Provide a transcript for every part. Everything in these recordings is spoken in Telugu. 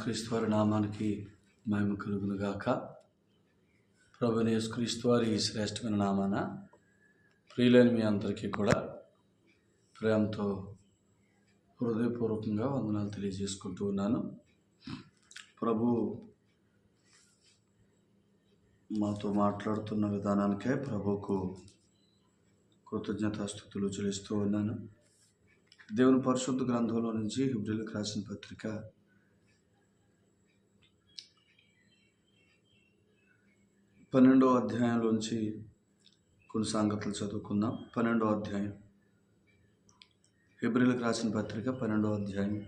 క్రీస్తు వారి నామానికి మేము కలుగునగాక. ప్రభునేసు క్రీస్తు వారి ఈ శ్రేష్టమైన నామాన ప్రియులైన మీ అందరికీ కూడా ప్రేమతో హృదయపూర్వకంగా వందనాలు తెలియజేసుకుంటూ ఉన్నాను. ప్రభు మాతో మాట్లాడుతున్న విధానానికే ప్రభుకు కృతజ్ఞతాస్థుతులు చెల్లిస్తూ ఉన్నాను. దేవుని పరిశుద్ధ గ్రంథంలో నుంచి హిబ్రిలకు రాసిన పత్రిక పన్నెండో అధ్యాయంలోంచి కొన్ని సంగతులు చదువుకుందాం. పన్నెండో అధ్యాయం. హిబ్రిలకు రాసిన పత్రిక పన్నెండో అధ్యాయం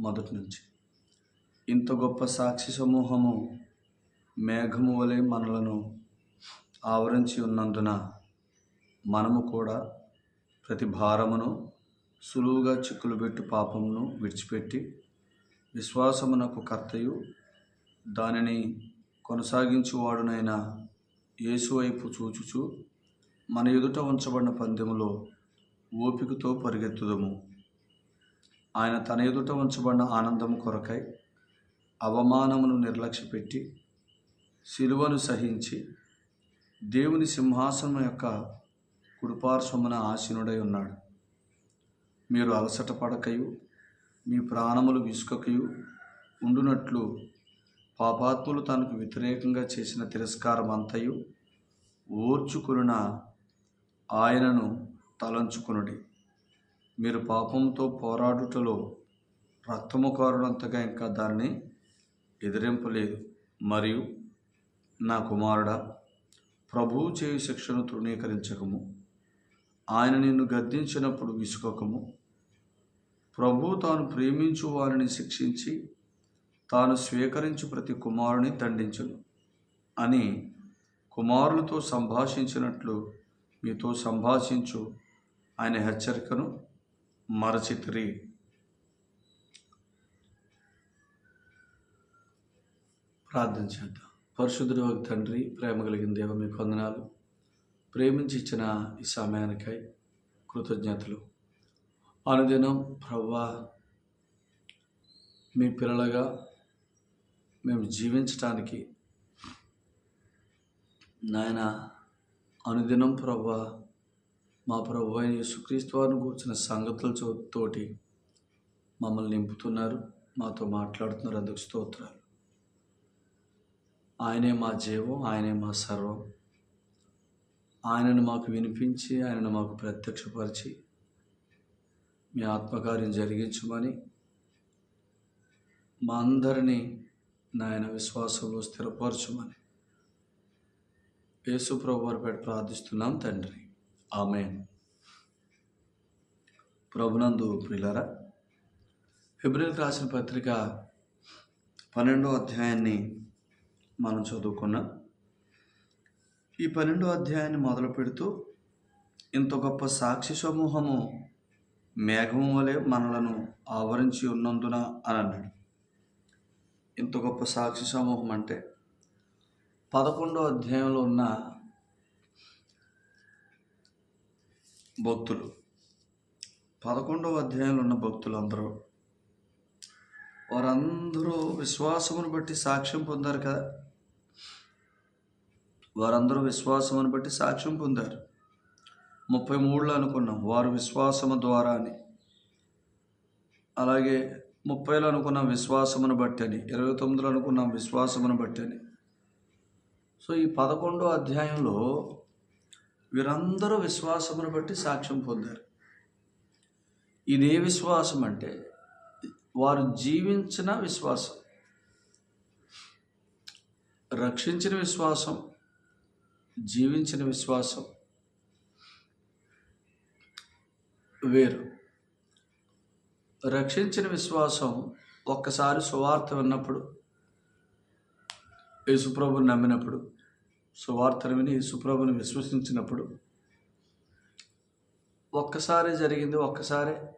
మొదటి నుంచి. ఇంత గొప్ప సాక్షి సమూహము మేఘము వలె మనలను ఆవరించి ఉన్నందున మనము కూడా ప్రతి భారమును సులువుగా చిక్కులు పెట్టు పాపమును విడిచిపెట్టి విశ్వాసమునకు కర్తయు దానిని కొనసాగించువాడునైన యేసువైపు చూచుచు మన ఎదుట ఉంచబడిన పందెములో ఓపికతో పరిగెత్తుదము. ఆయన తన ఎదుట ఉంచబడిన ఆనందము కొరకై అవమానమును నిర్లక్ష్యపెట్టి శిలువను సహించి దేవుని సింహాసనం యొక్క కుడిపార్శ్వమున ఆసీనుడై ఉన్నాడు. మీరు అలసట పడకయు మీ ప్రాణములు విసుకకయు ఉండునట్లు పాపాత్ములు తనకు వ్యతిరేకంగా చేసిన తిరస్కారం అంతయు ఓర్చుకున్న ఆయనను తలంచుకునుడి. మీరు పాపంతో పోరాడుటలో రక్తము కారునంతగా ఇంకా దాన్ని ఎదిరింపలేదు. మరియు నా కుమారుడా ప్రభువు చేయు శిక్షను తృణీకరించకము. ఆయన నిన్ను గద్దించినప్పుడు విసుకోకము ప్రభువు తాను ప్రేమించు వారిని శిక్షించి తాను స్వీకరించు ప్రతి కుమారుని దండించును అని కుమారులతో సంభాషించినట్లు మీతో సంభాషించు ఆయన హెచ్చరికను మరచితిరి. ప్రార్థన చేద్దాం. పరిశుద్ధుడు ఒక తండ్రి ప్రేమ కలిగిన దేవ మీ వందనాలు. ప్రేమించి ఇచ్చిన ఈ సమయానికై కృతజ్ఞతలు. అనుదినం ప్రవ్వా మీ పిల్లలుగా మేము జీవించటానికి నాయన అనుదినం ప్రభు మా ప్రభు అయిన యేసుక్రీస్తు వారిని కూర్చున్న సంగతుల తోటి మమ్మల్ని నింపుతున్నారు మాతో మాట్లాడుతున్నారు. అందుకు స్తోత్రాలు. ఆయనే మా జీవం ఆయనే మా సర్వం. ఆయనను మాకు వినిపించి ఆయనను మాకు ప్రత్యక్షపరిచి మీ ఆత్మకార్యం జరిగించమని మా అందరినీ నాయన విశ్వాసంలో స్థిరపరచమని. యేసు ప్రభు వారిపేట ప్రార్థిస్తున్నాం తండ్రి. ఆమె ప్రభునందు ప్రియులరా ఫిబ్రవరికి రాసిన పత్రిక పన్నెండో అధ్యాయాన్ని మనం చదువుకున్నాం. ఈ పన్నెండో అధ్యాయాన్ని మొదలు పెడుతూ ఇంత గొప్ప సాక్షి సమూహము మేఘం వలె మనలను ఆవరించి ఉన్నందున అని అన్నాడు. ఇంత గొప్ప సాక్షి సమూహం అంటే పదకొండో అధ్యాయంలో ఉన్న భక్తులు. పదకొండవ అధ్యాయంలో ఉన్న భక్తులు అందరూ. వారందరూ విశ్వాసమును బట్టి సాక్ష్యం పొందారు కదా. వారందరూ విశ్వాసమును బట్టి సాక్ష్యం పొందారు. ముప్పై మూడులో అనుకున్నాం వారు విశ్వాసము ద్వారా అని అలాగే ముప్పైలో అనుకున్నాం విశ్వాసమును బట్టి అని ఇరవై తొమ్మిదిలో అనుకున్నాం విశ్వాసమును బట్టి అని సో ఈ పదకొండో అధ్యాయంలో వీరందరూ విశ్వాసమును బట్టి సాక్ష్యం పొందారు. ఇదే విశ్వాసం అంటే వారు జీవించిన విశ్వాసం రక్షించిన విశ్వాసం జీవించిన విశ్వాసం వేరు. రక్షించిన విశ్వాసం ఒక్కసారి సువార్త విన్నప్పుడు యేసుప్రభుని నమ్మినప్పుడు సువార్తను విని యేసుప్రభుని విశ్వసించినప్పుడు ఒక్కసారి జరిగింది ఒక్కసారే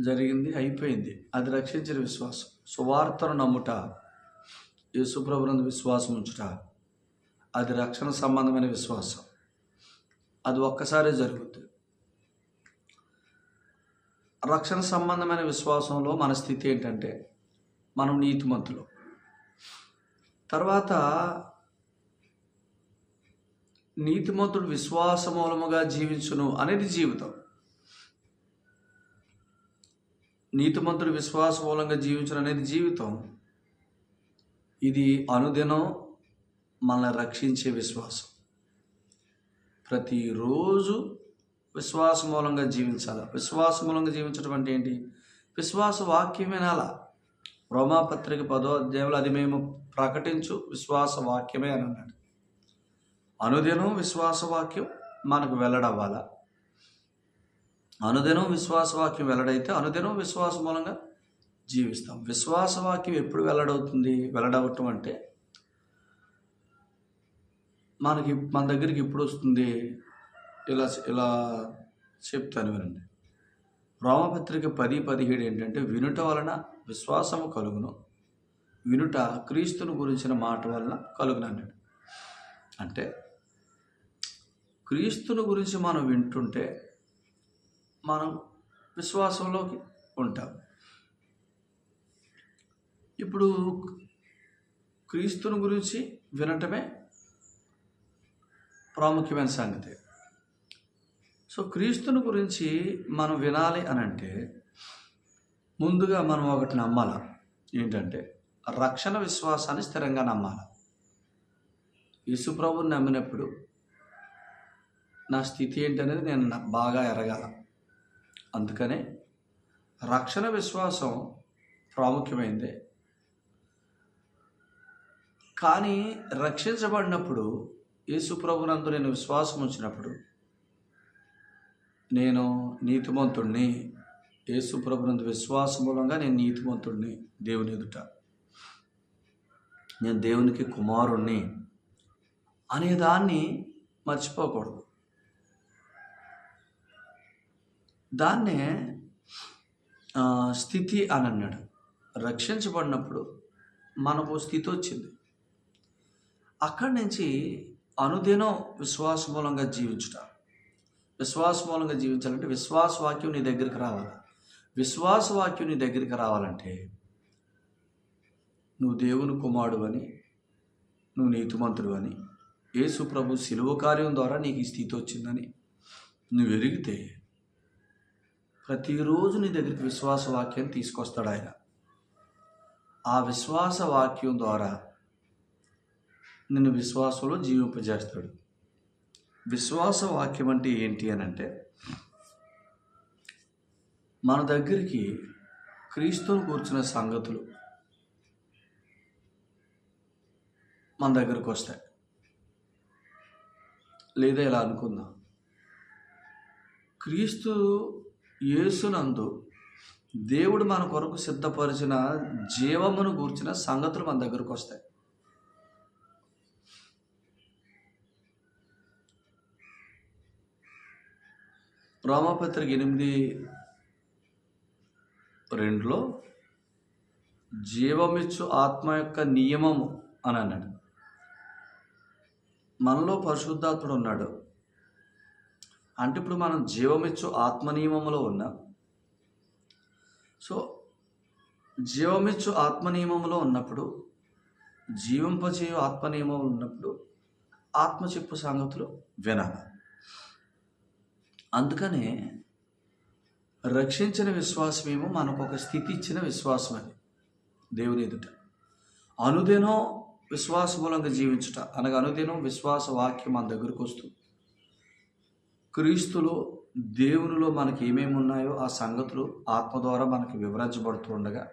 జరిగింది అయిపోయింది. అది రక్షించిన విశ్వాసం. సువార్తను నమ్ముట యేసుప్రభునందు విశ్వాసం ఉంచుట అది రక్షణ సంబంధమైన విశ్వాసం. అది ఒక్కసారే జరుగుతుంది రక్షణ సంబంధమైన విశ్వాసంలో మన స్థితి ఏంటంటే మనం నీతిమంతులు. తర్వాత నీతిమంతుడు విశ్వాస మూలముగా జీవించును అనేది జీవితం. నీతిమంతుడు విశ్వాస మూలంగా జీవించడం అనేది జీవితం. ఇది అనుదినం మనల్ని రక్షించే విశ్వాసం. ప్రతిరోజు విశ్వాస మూలంగా జీవించాలి? విశ్వాస మూలంగా జీవించడం అంటే ఏంటి? విశ్వాస వాక్యం వినాలా? రోమాపత్రిక పదో అధ్యాయంలో అది మేము ప్రకటించు విశ్వాస వాక్యమే అని అన్నాడు. అనుదినం విశ్వాస వాక్యం మనకు వెల్లడవ్వాలా? అనుదినం విశ్వాస వాక్యం వెల్లడైతే అనుదినం విశ్వాస మూలంగా జీవిస్తాం. విశ్వాస వాక్యం ఎప్పుడు వెల్లడవుతుంది? వెల్లడవటం అంటే మనకి మన దగ్గరికి ఎప్పుడు వస్తుంది? ఇలా ఇలా చెప్తాను వినండి. రోమపత్రిక పది పదిహేడు ఏంటంటే వినుట వలన విశ్వాసము కలుగును. వినుట క్రీస్తుని గురించిన మాట వలన కలుగును అన్నాడు అంటే క్రీస్తుని గురించి మనం వింటుంటే మనం విశ్వాసంలోకి ఉంటాం. ఇప్పుడు క్రీస్తుని గురించి వినటమే ప్రాముఖ్యమైన సంగతి. సో క్రీస్తుని గురించి మనం వినాలి అని అంటే ముందుగా మనం ఒకటి నమ్మాల? ఏంటంటే రక్షణ విశ్వాసాన్ని స్థిరంగా నమ్మాలి? యేసుప్రభుని నమ్మినప్పుడు నా స్థితి ఏంటనేది నేను బాగా ఎరగాల. అందుకనే రక్షణ విశ్వాసం ప్రాముఖ్యమైంది. కానీ రక్షించబడినప్పుడు యేసుప్రభునందు నేను విశ్వాసం ఉంచినప్పుడు నేను నీతిమంతుణ్ణి. యేసుప్రభునందు విశ్వాసం మూలంగా నేను నీతిమంతుణ్ణి దేవుని ఎదుట. నేను దేవునికి కుమారుణ్ణి అనే దాన్ని మర్చిపోకూడదు. దాన్నే స్థితి అని అన్నాడు. రక్షించబడినప్పుడు మనకు స్థితి వచ్చింది. అక్కడి నుంచి అనుదినం విశ్వాస మూలంగా జీవించుట. విశ్వాస మూలంగా జీవించాలంటే విశ్వాస వాక్యం నీ దగ్గరికి రావాలి? విశ్వాస వాక్యం నీ దగ్గరికి రావాలంటే నువ్వు దేవుని కుమారుడు అని నువ్వు నీతిమంతుడు అని యేసు ప్రభు శిలువ కార్యం ద్వారా నీకు ఈ స్థితి వచ్చిందని నువ్వు ఎరిగితే ప్రతిరోజు నీ దగ్గరికి విశ్వాస వాక్యాన్ని తీసుకొస్తాడు ఆయన. ఆ విశ్వాస వాక్యం ద్వారా నిన్ను విశ్వాసంలో జీవింపజేస్తాడు. విశ్వాస వాక్యం అంటే ఏంటి అని అంటే మన దగ్గరికి క్రీస్తుని కూర్చున్న సంగతులు మన దగ్గరకు వస్తాయి. లేదా ఇలా అనుకుందాం. క్రీస్తు యేసునందు దేవుడు మన కొరకు సిద్ధపరిచిన జీవమును కూర్చిన సంగతులు మన దగ్గరకు వస్తాయి. రోమపత్రిక ఎనిమిది రెండులో జీవమిచ్చు ఆత్మ యొక్క నియమము అని అన్నాడు. మనలో పరిశుద్ధాత్ముడు ఉన్నాడు. అంటే ఇప్పుడు మనం జీవమిచ్చు ఆత్మ నియమంలో ఉన్నాం. సో జీవమిచ్చు ఆత్మ నియమంలో ఉన్నప్పుడు జీవింపచేయు ఆత్మ నియమం ఉన్నప్పుడు ఆత్మ చెప్పు సంగతులు వినాలి. అందుకనే రక్షించిన విశ్వాసమేమో మనకు ఒక స్థితి ఇచ్చిన విశ్వాసం అది దేవుని ఎదుట. అనుదినం విశ్వాస మూలంగా జీవించుట అనగా అనుదినం విశ్వాస వాక్యం మన దగ్గరకు వస్తుంది. క్రీస్తులో దేవునిలో మనకి ఏమేమి ఉన్నాయో ఆ సంగతులు ఆత్మ ద్వారా మనకి వివరించబడుతూ ఉండగా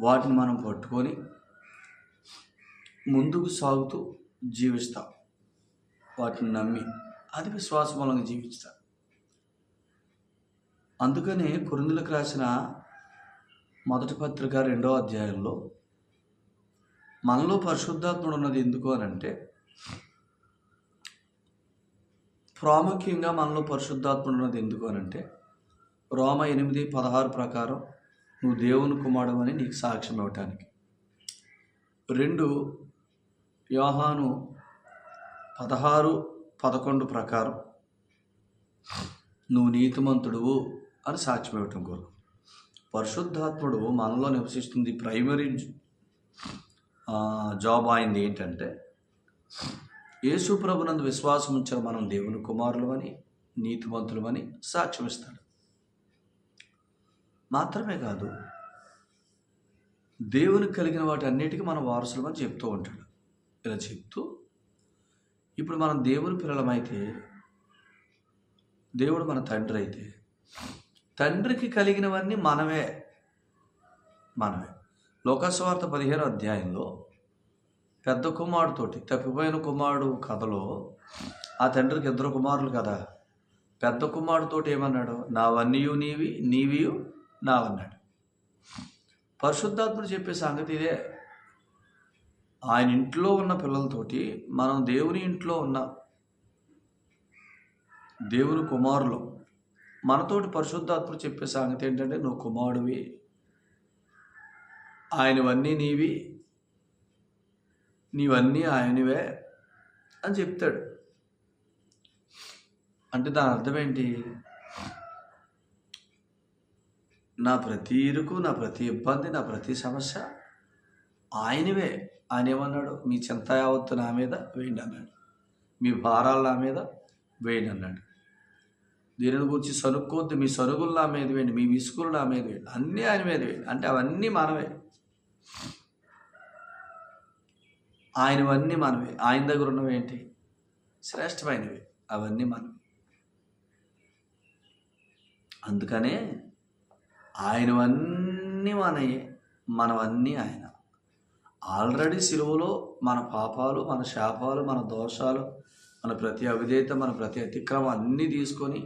వాటిని మనం పట్టుకొని ముందుకు సాగుతూ జీవిస్తాం. వాటిని నమ్మి అది విశ్వాస మూలంగా జీవిస్తాం అందుకనే కురిందులకు రాసిన మొదటి పత్రిక రెండో అధ్యాయంలో మనలో పరిశుద్ధాత్ముడు ఉన్నది ఎందుకు అని అంటే ప్రాముఖ్యంగా మనలో పరిశుద్ధాత్ముడు ఉన్నది ఎందుకు అని అంటే రోమ ఎనిమిది పదహారు ప్రకారం నువ్వు దేవుని కుమారుడు అని నీకు సాక్ష్యం ఇవ్వటానికి. రెండు యోహాను పదహారు పదకొండు ప్రకారం నువ్వు నీతిమంతుడువు అని సాక్ష్యం ఇవ్వటం కొరకు. పరిశుద్ధాత్ముడు మనలో నివసిస్తుంది ప్రైమరీ జాబ్ అయింది ఏంటంటే యేసు ప్రభునందు విశ్వాసం ఉంచిన మనం దేవుని కుమారులమని నీతిమంతులమని సాక్ష్యమిస్తాడు. మాత్రమే కాదు దేవునికి కలిగిన వాటి అన్నిటికీ మనం వారసులమని చెప్తూ ఉంటాడు. ఇలా చెప్తూ ఇప్పుడు మనం దేవుని పిల్లలమైతే దేవుడు మన తండ్రి అయితే తండ్రికి కలిగినవన్నీ మనమే. మనమే. లోకస్వార్థ పదిహేను అధ్యాయంలో పెద్ద కుమారుతోటి తప్పిపోయిన కుమారుడు కథలో ఆ తండ్రికి ఇద్దరు కుమారులు కదా. పెద్ద కుమారుతోటి ఏమన్నాడు? నావన్నీయు నీవి నీవియు నావన్నాడు. పరిశుద్ధాత్ముడు చెప్పే సంగతి ఇదే. ఆయన ఇంట్లో ఉన్న పిల్లలతోటి మనం దేవుని ఇంట్లో ఉన్న దేవుని కుమారులు మనతోటి పరిశుద్ధాత్ముడు చెప్పే సంగతి ఏంటంటే నువ్వు కుమారుడివి. ఆయనవన్నీ నీవి. నీవన్నీ ఆయనవే అని చెప్తాడు. అంటే దాని అర్థం ఏంటి? నా ప్రతి ఇరుకు నా ప్రతి ఇబ్బంది నా ప్రతి సమస్య ఆయనవే. ఆయన ఏమన్నాడు? మీ చింత యావత్తు నా మీద వేయండి అన్నాడు. మీ భారాలు నా మీద వేయండి అన్నాడు. దీనిని గురించి సనుక్కోద్దు మీ సరుగులు నా మీద వేయండి. మీ విసుగులు నా మీద వేయండి. అన్నీ ఆయన మీద వేయండి. అంటే అవన్నీ మనవే ఆయనవన్నీ మనవే ఆయన దగ్గర ఉన్నవి ఏంటి? శ్రేష్టమైనవి. అవన్నీ మనవి అందుకనే ఆయనవన్నీ మనయే. మనవన్నీ ఆయన. ఆల్రెడీ సిలువలో మన పాపాలు మన శాపాలు మన దోషాలు మన ప్రతి అవిధేయత మన ప్రతి అతిక్రమం అన్నీ తీసుకొని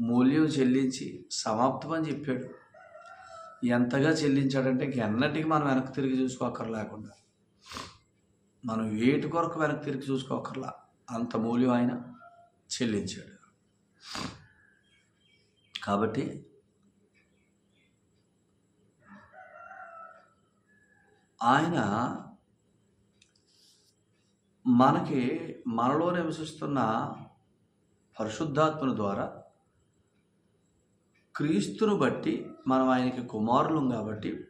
మూల్యం చెల్లించి సమాప్తం అని చెప్పాడు. ఎంతగా చెల్లించాడంటే ఎన్నటికి మనం వెనక్కి తిరిగి చూసుకోకర్ లేకుండా మనం వేటి కొరకు వెనక్కి తిరిగి చూసుకోకర్లా అంత మూల్యం ఆయన చెల్లించాడు. కాబట్టి ఆయన మనకి మనలో నివసిస్తున్న పరిశుద్ధాత్మను ద్వారా క్రీస్తును బట్టి మనం ఆయనకి కుమారులం కాబట్టి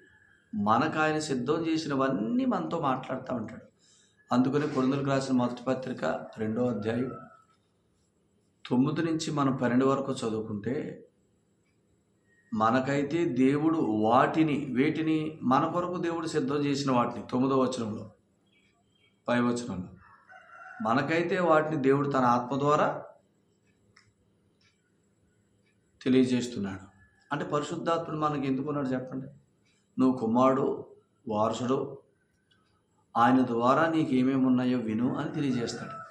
మనకు ఆయన సిద్ధం చేసినవన్నీ మనతో మాట్లాడుతూ ఉంటాడు. అందుకని కొరందులకు రాసిన మొదటి పత్రిక రెండో అధ్యాయం తొమ్మిది నుంచి మనం పన్నెండు వరకు చదువుకుంటే మనకైతే దేవుడు వాటిని వేటిని మన కొరకు దేవుడు సిద్ధం చేసిన వాటిని తొమ్మిదో వచనంలో పై వచనంలో. మనకైతే వాటిని దేవుడు తన ఆత్మ ద్వారా తెలియజేస్తున్నాడు. అంటే పరిశుద్ధాత్ముడు మనకి ఎందుకున్నాడు చెప్పండి? నువ్వు కుమారుడు వారసుడు ఆయన ద్వారా నీకు ఏమేమి ఉన్నాయో విను అని తెలియజేస్తాడు.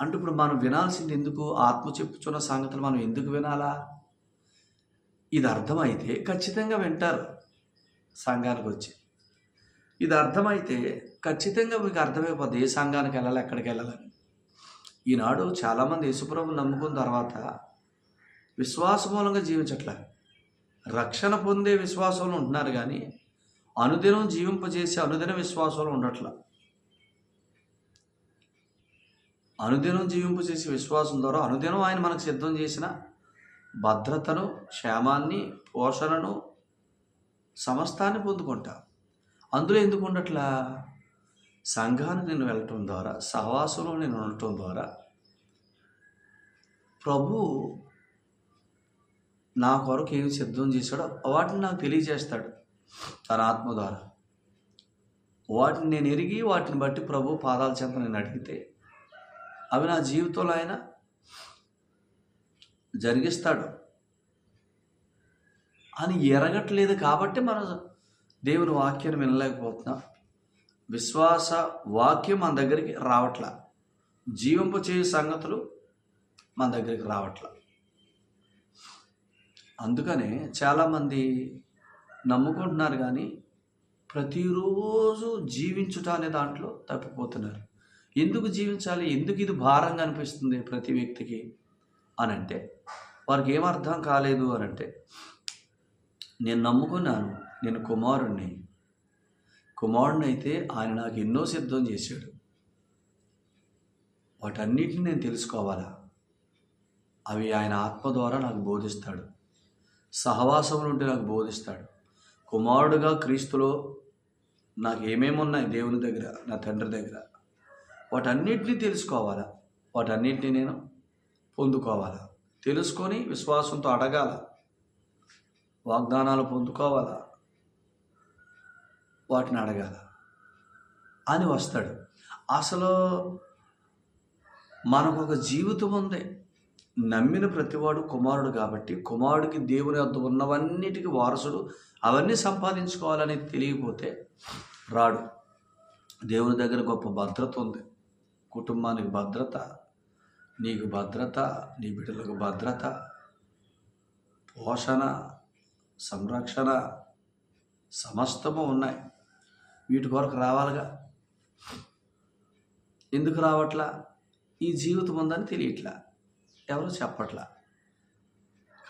అంటే ఇప్పుడు మనం వినాల్సింది ఎందుకు? ఆత్మ చెప్పుచున్న సంగతులు మనం ఎందుకు వినాలా? ఇది అర్థమైతే ఖచ్చితంగా వింటారు. సంఘానికి వచ్చి. ఇది అర్థమైతే ఖచ్చితంగా మీకు అర్థమైపోద్ది ఏ సంఘానికి వెళ్ళాలి ఎక్కడికి వెళ్ళాలని ఈనాడు చాలామంది యేసుప్రభు నమ్ముకున్న తర్వాత విశ్వాసమూలంగా జీవించట్లే. రక్షణ పొందే విశ్వాసంలో ఉంటున్నారు కానీ అనుదినం జీవింపజేసే అనుదిన విశ్వాసంలో ఉండట్ల. అనుదినం జీవింపజేసే విశ్వాసం ద్వారా అనుదినం ఆయన మనకు సిద్ధం చేసిన భద్రతను క్షేమాన్ని పోషణను సమస్తాన్ని పొందుకుంటావు. అందులో ఎందుకు ఉండట్లా? సంఘానికి నేను వెళ్ళటం ద్వారా సహవాసంలో నేను ఉండటం ద్వారా ప్రభు నా కొరకు ఏమి సిద్ధం చేశాడో వాటిని నాకు తెలియజేస్తాడు తన ఆత్మ ద్వారా. వాటిని నేను ఎరిగి వాటిని బట్టి ప్రభు పాదాల చెంత నేను అడిగితే అవి నా జీవితంలో అయినా జరిగిస్తాడు. అని ఎరగట్లేదు కాబట్టి మనం దేవుని వాక్యాన్ని వినలేకపోతున్నాం. విశ్వాస వాక్యం మన దగ్గరికి రావట్లా. జీవింప చేయ సంగతులు మన దగ్గరికి రావట్లా. అందుకనే చాలామంది నమ్ముకుంటున్నారు కానీ ప్రతిరోజు జీవించుట అనే దాంట్లో తప్పిపోతున్నారు. ఎందుకు జీవించాలి? ఎందుకు ఇది భారంగా అనిపిస్తుంది ప్రతి వ్యక్తికి? అని అంటే వారికి ఏం అర్థం కాలేదు అని అంటే నేను నమ్ముకున్నాను నేను కుమారుణ్ణి. కుమారుణ్ణి అయితే ఆయన నాకు ఎన్నో సిద్ధం చేశాడు. వాటన్నిటిని నేను తెలుసుకోవాలా? అవి ఆయన ఆత్మ ద్వారా నాకు బోధిస్తాడు. సహవాసములు ఉంటే నాకు బోధిస్తాడు. కుమారుడుగా క్రీస్తులో నాకు ఏమేమి ఉన్నాయి దేవుని దగ్గర నా తండ్రి దగ్గర? వాటన్నిటిని తెలుసుకోవాలా? వాటన్నిటిని నేను పొందుకోవాలా? తెలుసుకొని విశ్వాసంతో అడగాల. వాగ్దానాలు పొందుకోవాలా. వాటిని అడగాల. అని వస్తాడు. అసలు మనకు ఒక జీవితం ఉంది. నమ్మిన ప్రతివాడు కుమారుడు కాబట్టి కుమారుడికి దేవుని వద్ద ఉన్నవన్నిటికీ వారసుడు అవన్నీ సంపాదించుకోవాలని తెలియకపోతే రాడు. దేవుని దగ్గర గొప్ప భద్రత ఉంది. కుటుంబానికి భద్రత నీకు భద్రత నీ బిడ్డలకు భద్రత పోషణ సంరక్షణ సమస్తము ఉన్నాయి. వీటి కొరకు రావాలిగా. ఎందుకు రావట్లా? ఈ జీవితం ఉందని తెలియట్లా. ఎవరు చెప్పట్లా?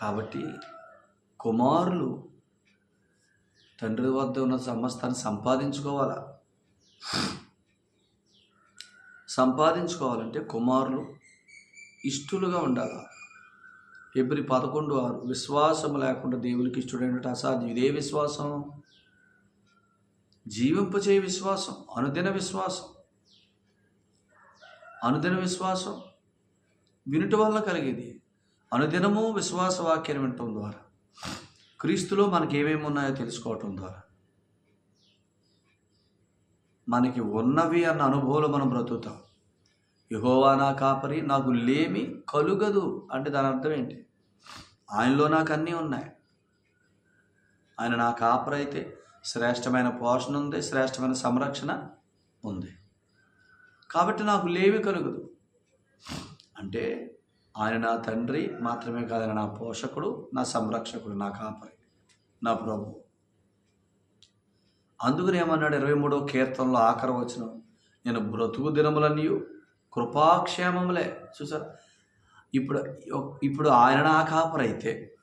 కాబట్టి కుమారులు తండ్రి వద్ద ఉన్న సమస్తాన్ని సంపాదించుకోవాలా? సంపాదించుకోవాలంటే కుమారులు ఇష్టలుగా ఉండాలి? ఎబ్రి పదకొండు ఆరు. విశ్వాసం లేకుండా దేవునికి ఇష్టడైనట్టు అసాధ్యం. ఇదే విశ్వాసం? జీవింపచే విశ్వాసం? అనుదిన విశ్వాసం? అనుదిన విశ్వాసం? వినుట వల్ల కలిగేది? అనుదినము విశ్వాస వాక్యం వినటం ద్వారా. క్రీస్తులో మనకి ఏమేమి ఉన్నాయో తెలుసుకోవటం ద్వారా. మనకి ఉన్నవి అన్న అనుభవాలు మనం బ్రతుకుతాం. యహోవా నా కాపరి నాకు లేమి కలుగదు. అంటే దాని అర్థం ఏంటి? ఆయనలో నాకు అన్నీ ఉన్నాయి. ఆయన నా కాపరి అయితే శ్రేష్టమైన పోషణ ఉంది శ్రేష్టమైన సంరక్షణ ఉంది. కాబట్టి నాకు లేమి కలుగదు. అంటే ఆయన నా తండ్రి మాత్రమే కాదు నా పోషకుడు నా సంరక్షకుడు నా కాపరి నా ప్రభు. అందుకని ఏమన్నాడు? ఇరవై మూడో కీర్తనలో ఆఖరి వచ్చిన నేను బ్రతుకు దినములన్నీ కృపాక్షేమములే. చూసారు? ఇప్పుడు ఇప్పుడు ఆయన నా కాపరైతే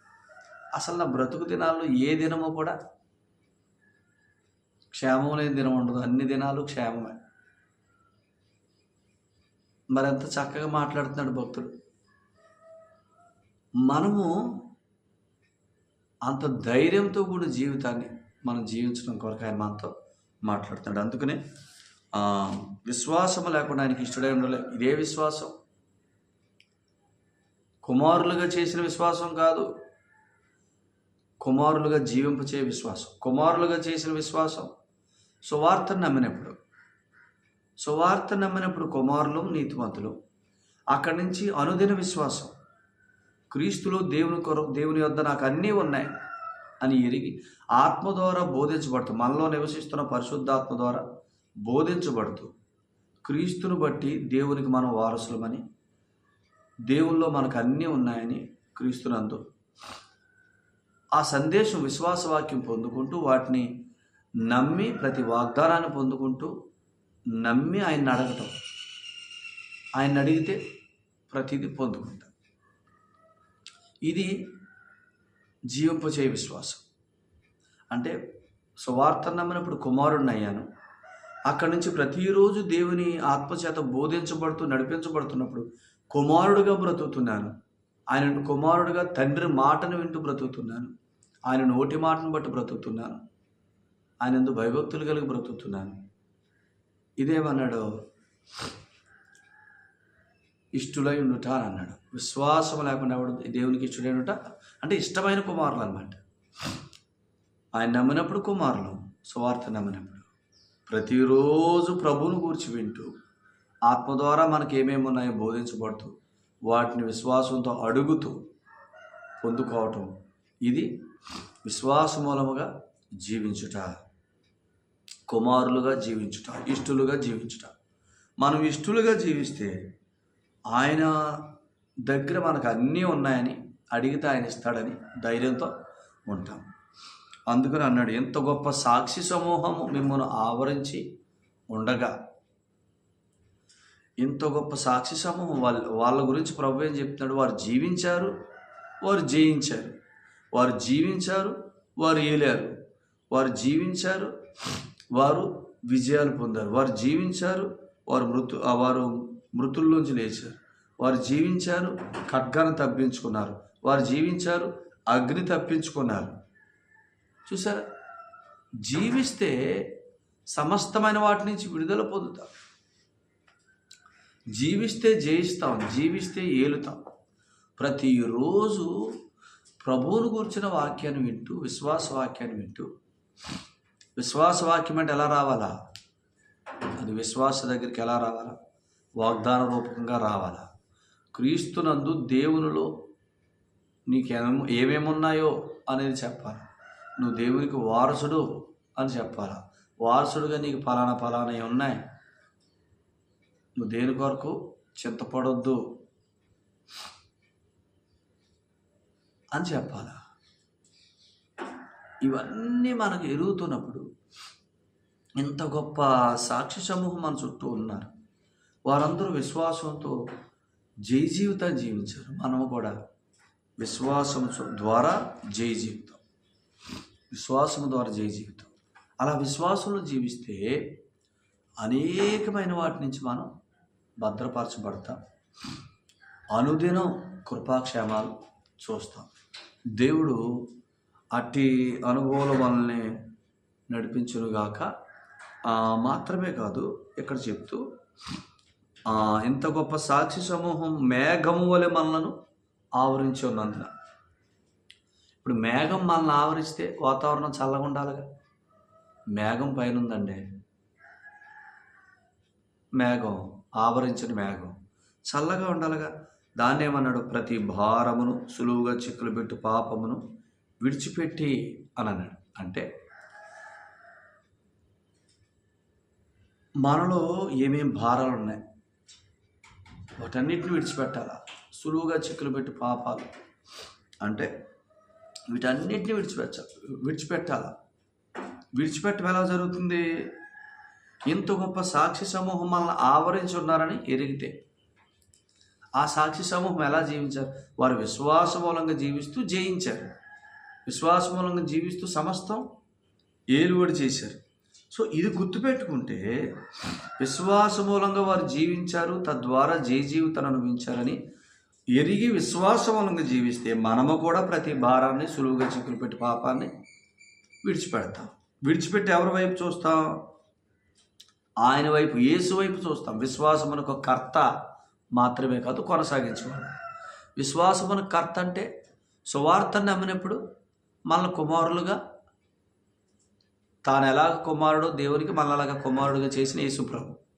అసలు నా బ్రతుకు దినాల్లో ఏ దినము కూడా క్షేమం లేని దినం ఉండదు. అన్ని దినాలు క్షేమమే. మరెంత చక్కగా మాట్లాడుతున్నాడు భక్తుడు. మనము అంత ధైర్యంతో కూడిన జీవితాన్ని మనం జీవించడం కొరకు ఆయన మనతో మాట్లాడుతున్నాడు. అందుకనే విశ్వాసం లేకుండా ఆయనకి ఇష్టడై ఉండలే. ఇదే విశ్వాసం. కుమారులుగా చేసిన విశ్వాసం కాదు కుమారులుగా జీవింపచే విశ్వాసం. కుమారులుగా చేసిన విశ్వాసం. సువార్తను నమ్మినప్పుడు సువార్త నమ్మినప్పుడు కుమారులు నీతిమంతులు. అక్కడి నుంచి అనుదిన విశ్వాసం. క్రీస్తులో దేవుని కొర దేవుని వద్ద నాకు అన్నీ ఉన్నాయి అని ఎరిగి ఆత్మ ద్వారా బోధించబడుతుంది మనలో నివసిస్తున్న పరిశుద్ధాత్మ ద్వారా బోధించబడుతూ క్రీస్తును బట్టి దేవునికి మనం వారసులమని దేవుల్లో మనకు అన్నీ ఉన్నాయని క్రీస్తునందు ఆ సందేశం విశ్వాసవాక్యం పొందుకుంటూ వాటిని నమ్మి ప్రతి వాగ్దానాన్ని పొందుకుంటూ నమ్మి ఆయన అడగటం ఆయన అడిగితే ప్రతిదీ పొందుకుంటాం. ఇది జీవింపచే విశ్వాసం. అంటే సువార్త నమ్మినప్పుడు కుమారుడిని అయ్యాను. అక్కడి నుంచి ప్రతిరోజు దేవుని ఆత్మచేత బోధించబడుతూ నడిపించబడుతున్నప్పుడు కుమారుడుగా బ్రతుకుతున్నాను. ఆయన కుమారుడుగా తండ్రి మాటను వింటూ బ్రతుకుతున్నాను. ఆయన నోటి మాటను బట్టి బ్రతుకుతున్నాను. ఆయన ఎందు భయభక్తులు కలిగి బ్రతుకుతున్నాను. ఇదేమన్నాడు? ఇష్టులై ఉండుట అని అన్నాడు. విశ్వాసం లేకుండా ఎవడు దేవునికి ఇష్టడైనట అంటే ఇష్టమైన కుమారులు అనమాట ఆయన నమ్మినప్పుడు కుమారులు సువార్త నమ్మినప్పుడు. ప్రతిరోజు ప్రభువును గూర్చి వింటూ ఆత్మ ద్వారా మనకి ఏమేమి ఉన్నాయో బోధించబడుతూ వాటిని విశ్వాసంతో అడుగుతూ పొందుకోవటం. ఇది విశ్వాస మూలముగా జీవించుట కుమారులుగా జీవించుట ఇష్టలుగా జీవించుట. మనం ఇష్టలుగా జీవిస్తే ఆయన దగ్గర మనకు అన్నీ ఉన్నాయని అడిగితే ఆయన ఇస్తాడని ధైర్యంతో ఉంటాం. అందుకని అన్నాడు ఎంత గొప్ప సాక్షి సమూహము మిమ్మల్ని ఆవరించి ఉండగా. ఇంత గొప్ప సాక్షి సమూహం వాళ్ళ వాళ్ళ గురించి ప్రభు ఏం చెప్తున్నాడు? వారు జీవించారు వారు జయించారు. వారు జీవించారు వారు ఏలారు. వారు జీవించారు వారు విజయాలు పొందారు. వారు జీవించారు వారు మృతు వారు మృతుల్లోంచి లేచారు. వారు జీవించారు ఖడ్గాను తప్పించుకున్నారు. వారు జీవించారు అగ్ని తప్పించుకున్నారు. చూసారా జీవిస్తే సమస్తమైన వాటి నుంచి విడుదల పొందుతాం. జీవిస్తే జయిస్తాం జీవిస్తే ఏలుతాం. ప్రతిరోజు ప్రభువును కూర్చున్న వాక్యాన్ని వింటూ విశ్వాస వాక్యాన్ని వింటూ విశ్వాస వాక్యం అంటే ఎలా రావాలా? అది విశ్వాస దగ్గరికి ఎలా రావాలా? వాగ్దాన రూపకంగా రావాలా? క్రీస్తునందు దేవునిలో నీకేమో ఏమేమి ఉన్నాయో అనేది చెప్పాలి? నువ్వు దేవునికి వారసుడు అని చెప్పాలా? వారసుడుగా నీకు ఫలానా ఫలానా ఉన్నాయి? నువ్వు దేని కొరకు చింతపడొద్దు అని చెప్పాలా? ఇవన్నీ మనకు ఎరుగుతున్నప్పుడు ఇంత గొప్ప సాక్షి సమూహం మన చుట్టూ ఉన్నారు. వారందరూ విశ్వాసంతో జై జీవితాన్ని జీవించారు. మనము కూడా విశ్వాసం ద్వారా జై జీవితం. విశ్వాసం ద్వారా జయ జీవితం అలా విశ్వాసంలో జీవిస్తే అనేకమైన వాటి నుంచి మనం భద్రపరచబడతాం. అనుదినం కృపాక్షేమాలు చూస్తాం. దేవుడు అట్టి అనుభవాల మనల్ని నడిపించునుగాక మాత్రమే కాదు ఇక్కడ చెప్తూ ఇంత గొప్ప సాక్షి సమూహం మేఘము వలె మనలను ఆవరించి ఉన్నందున ఇప్పుడు మేఘం మనల్ని ఆవరిస్తే వాతావరణం చల్లగా ఉండాలిగా మేఘం పైన ఉందండి మేఘం ఆవరించిన మేఘం. చల్లగా ఉండాలిగా. దాన్ని ఏమన్నాడు ప్రతి భారమును సులువుగా చిక్కులు పెట్టు పాపమును విడిచిపెట్టి అని అన్నాడు అంటే మనలో ఏమేం భారాలు ఉన్నాయి? వాటన్నిటిని విడిచిపెట్టాలా? సులువుగా చిక్కులు పెట్టి పాపాలు. అంటే వీటన్నిటిని విడిచిపెట్టాలి విడిచిపెట్టాలా. విడిచిపెట్టడం ఎలా జరుగుతుంది? ఇంత గొప్ప సాక్షి సమూహం మనల్ని ఆవరించి ఉన్నారని ఎరిగితే. ఆ సాక్షి సమూహం ఎలా జీవించారు? వారు విశ్వాస మూలంగా జీవిస్తూ జయించారు. విశ్వాస మూలంగా జీవిస్తూ సమస్తం ఏలుబడి చేశారు. సో ఇది గుర్తుపెట్టుకుంటే విశ్వాస మూలంగా వారు జీవించారు తద్వారా జయ జీవితాన్ని అనుభవించారని ఎరిగి విశ్వాసములంగా జీవిస్తే మనము కూడా ప్రతి భారాన్ని సులువుగా చిక్కులు పెట్టి పాపాన్ని విడిచిపెడతాం. విడిచిపెట్టి ఎవరి వైపు చూస్తాం? ఆయన వైపు యేసు వైపు చూస్తాం. విశ్వాసమునకు కర్త మాత్రమే కాదు కొనసాగించేవాడు విశ్వాసమున కర్త అంటే సువార్తను నమ్మినప్పుడు మన కుమారులుగా తాను ఎలాగ కుమారుడు దేవునికి మన అలాగా కుమారుడుగా చేసిన యేసు ప్రభు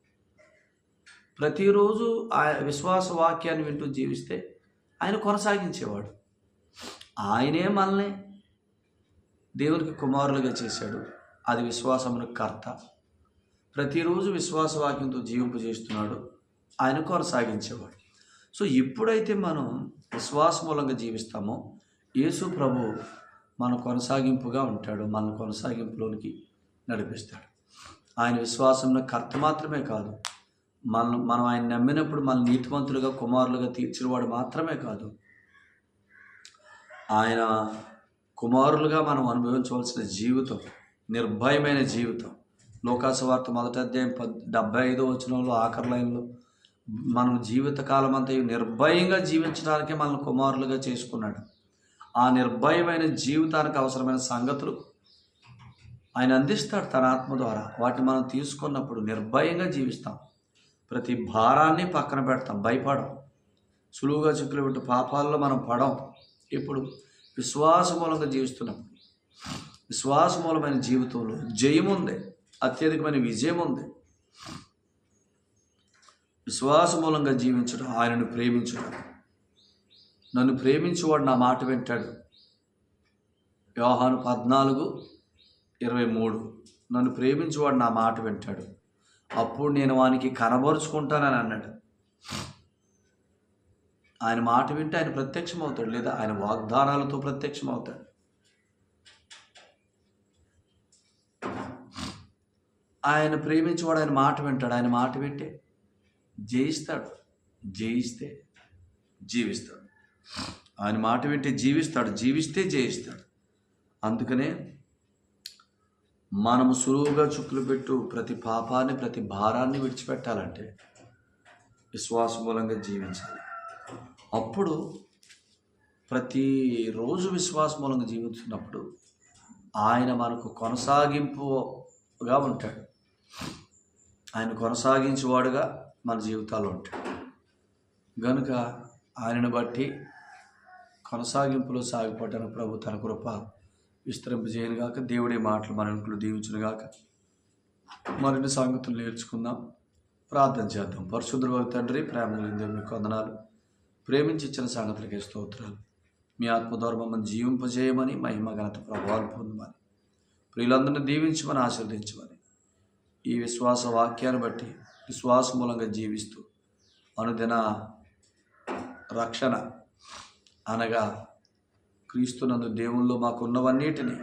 ప్రతిరోజు ఆ విశ్వాస వాక్యాన్ని వింటూ జీవిస్తే ఆయన కొనసాగించేవాడు. ఆయనే మనల్ని దేవునికి కుమారులుగా చేశాడు. అది విశ్వాసమునకు కర్త. ప్రతిరోజు విశ్వాస వాక్యంతో జీవింపు చేస్తున్నాడు ఆయన కొనసాగించేవాడు. సో ఎప్పుడైతే మనం విశ్వాస మూలంగా జీవిస్తామో యేసు ప్రభు మన కొనసాగింపుగా ఉంటాడు మన కొనసాగింపులోనికి నడిపిస్తాడు. ఆయన విశ్వాసంలో కర్త మాత్రమే కాదు మనం మనం ఆయన నమ్మినప్పుడు మన నీతివంతులుగా కుమారులుగా తీర్చినవాడు మాత్రమే కాదు. ఆయన కుమారులుగా మనం అనుభవించవలసిన జీవితం నిర్భయమైన జీవితం. లోకాసు వార్త మొదటి అధ్యాయం పద్ డెబ్బై ఐదో వచనంలో ఆఖరి లైన్లో మనం జీవితకాలం అంతా నిర్భయంగా జీవించడానికే మనల్ని కుమారులుగా చేసుకున్నాడు. ఆ నిర్భయమైన జీవితానికి అవసరమైన సంగతులు ఆయన అందిస్తాడు తన ఆత్మ ద్వారా. వాటిని మనం తీసుకున్నప్పుడు నిర్భయంగా జీవిస్తాం. ప్రతి భారాన్ని పక్కన పెడతాం భయపడం. సులువుగా చిక్కులు పెట్టి పాపాల్లో మనం పడం ఇప్పుడు విశ్వాస మూలంగా జీవిస్తున్నాం. విశ్వాస మూలమైన జీవితంలో జయం ఉంది అత్యధికమైన విజయం ఉంది. విశ్వాస మూలంగా జీవించడం ఆయనను ప్రేమించడం. నన్ను ప్రేమించేవాడు నా మాట వింటాడు. వ్యవహాను పద్నాలుగు ఇరవై మూడు. నన్ను ప్రేమించేవాడు నా మాట వింటాడు. అప్పుడు నేను వానికి కనబరుచుకుంటానని అన్నాడు. ఆయన మాట వింటే ఆయన ప్రత్యక్షమవుతాడు లేదా ఆయన వాగ్దానాలతో ప్రత్యక్షమవుతాడు. ఆయన ప్రేమించేవాడు ఆయన మాట వింటాడు ఆయన మాట వింటే జయిస్తాడు జయిస్తే జీవిస్తాడు. ఆయన మాట వింటే జీవిస్తాడు జీవిస్తే జయిస్తాడు. అందుకనే మనము సులువుగా చుక్కులు పెట్టు ప్రతి పాపాన్ని ప్రతి భారాన్ని విడిచిపెట్టాలంటే విశ్వాస మూలంగా జీవించాలి. అప్పుడు ప్రతిరోజు విశ్వాస మూలంగా జీవిస్తున్నప్పుడు ఆయన మనకు కొనసాగింపుగా ఉంటాడు. ఆయన కొనసాగించేవాడుగా మన జీవితాల్లో ఉంటాడు. గనుక ఆయనను బట్టి కొనసాగింపులో సాగిపోవటానికి ప్రభు తన కృప విస్తరింపజేయను గాక దేవుడి మాటలు మన ఇంట్లో దీవించును మరిన్ని సంగతులు నేర్చుకుందాం. ప్రార్థన చేద్దాం. పరిశుద్ధ తండ్రి ప్రేమ మీకు వందనాలు. ప్రేమించి ఇచ్చిన సంగతులకి స్తోత్రాలు. మీ ఆత్మద్వారా మమ్మల్ని జీవింపజేయమని మహిమ ఘనత ప్రభావాలు పొందమని. ప్రియులందరినీ దీవించమని ఆశీర్వదించమని. ఈ విశ్వాస వాక్యాన్ని బట్టి విశ్వాస మూలంగా జీవిస్తూ అనుదిన రక్షణ అనగా క్రీస్తునందు దేవుల్లో మాకున్నవన్నిటిని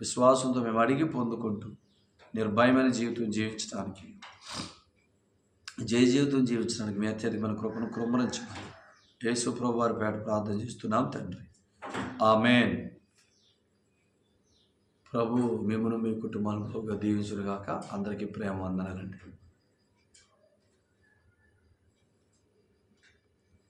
విశ్వాసంతో మేము అడిగి పొందుకుంటూ నిర్భయమైన జీవితం జీవించడానికి జయ జీవితం జీవించడానికి మీ అత్యధికమైన కృపను కృమ్మరించమని యేసు ప్రభు వారి పేట ప్రార్థన చేస్తున్నాం తండ్రి. ఆమెన్. ప్రభు మిమ్మల్ని మీ కుటుంబాలను దీవించుగాక అందరికీ ప్రేమ వందనాలండి.